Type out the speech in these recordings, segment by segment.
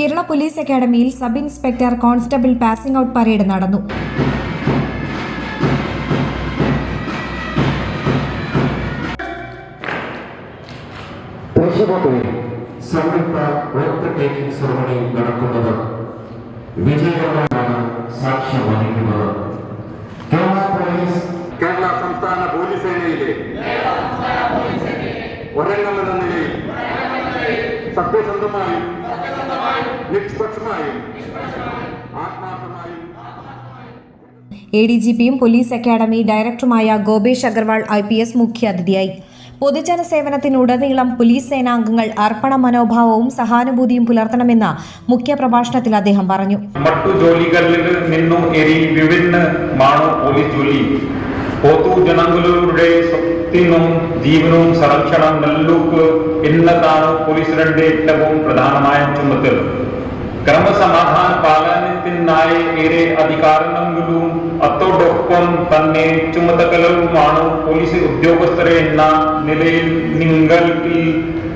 Kerala police അക്കാദമിയിൽ sub inspector constable passing out parade നടന്നു. നടക്കുന്നത് വിജയകരമാണ് കേരള പോലീസ് കേരള സംസ്ഥാന പോലീസ് സേനയിലെ ഒരംഗമെന്ന നിലയിൽ സത്യസന്ധമായും നിഷ്പക്ഷമായും ആത്മാർത്ഥമായും. എ ഡി ജി പിയും പോലീസ് അക്കാദമി ഡയറക്ടറുമായ Gopesh Agarwal I P S മുഖ്യാതിഥിയായി. പൊതുജന സേവനത്തിനുടനീളം പോലീസ് സേനാംഗങ്ങൾ അർപ്പണ മനോഭാവവും സഹാനുഭൂതിയും പുലർത്തണമെന്ന് മുഖ്യ പ്രഭാഷണത്തിൽ അദ്ദേഹം പറഞ്ഞു. മറ്റു ജോലികളിൽ നിന്നും പോലീസ് ജോലി. പൊതു ജനങ്ങളുടെ സ്വത്തിനും ജീവനവും സംരക്ഷണം നൽകുക എന്നതാണ് പോലീസുകാരുടെ ഏറ്റവും പ്രധാനമായ ചുമതല. ക്രമസമാധാന പാലനത്തിനായി ഏറെ അധികാരങ്ങളും അതോടൊപ്പം തന്നെ ചുമതലകളുമാണ് പോലീസ് ഉദ്യോഗസ്ഥരെ എന്ന നിലയിൽ നിങ്ങൾക്ക്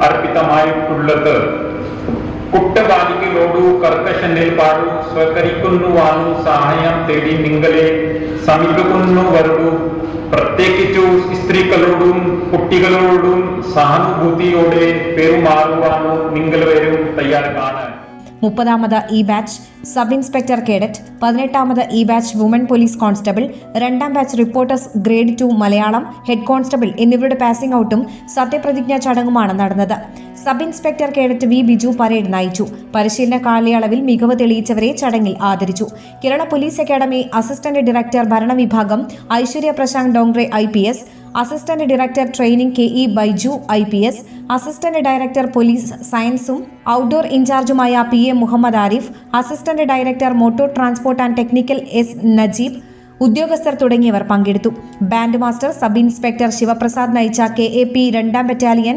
അർപ്പിതമായിട്ടുള്ളത്. കുറ്റവാളികളോട് കർക്കശ നിലപാട് സ്വീകരിക്കുന്നുവാനും സഹായം തേടി നിങ്ങളെ സമീപിക്കുന്നവരോട് പ്രത്യേകിച്ചു സ്ത്രീകളോടും കുട്ടികളോടും സഹാനുഭൂതിയോടെ പെരുമാറുവാനും നിങ്ങൾ വരും തയ്യാറാണ്. മുപ്പതാമത് E batch sub inspector cadet പതിനെട്ടാമത് E batch woman police constable രണ്ടാം batch reporters grade two Malayalam head constable എന്നിവരുടെ പാസിംഗ് ഔട്ടും സത്യപ്രതിജ്ഞാ ചടങ്ങുമാണ് നടന്നത്. Sub inspector cadet V Biju parade നയിച്ചു. പരിശീലന കാലയളവിൽ മികവ് തെളിയിച്ചവരെ ചടങ്ങിൽ ആദരിച്ചു. Kerala police academy assistant director ഭരണവിഭാഗം Aishwarya Prashant Dongre I assistant director training K E Baiju I P S. Assistant director police സയൻസും outdoor ഇൻചാർജുമായ P A Muhammad Arif assistant director motor transport and technical S Najeeb ഉദ്യോഗസ്ഥർ തുടങ്ങിയവർ പങ്കെടുത്തു. Band master sub inspector Shivaprasad നയിച്ച K A P രണ്ടാം battalion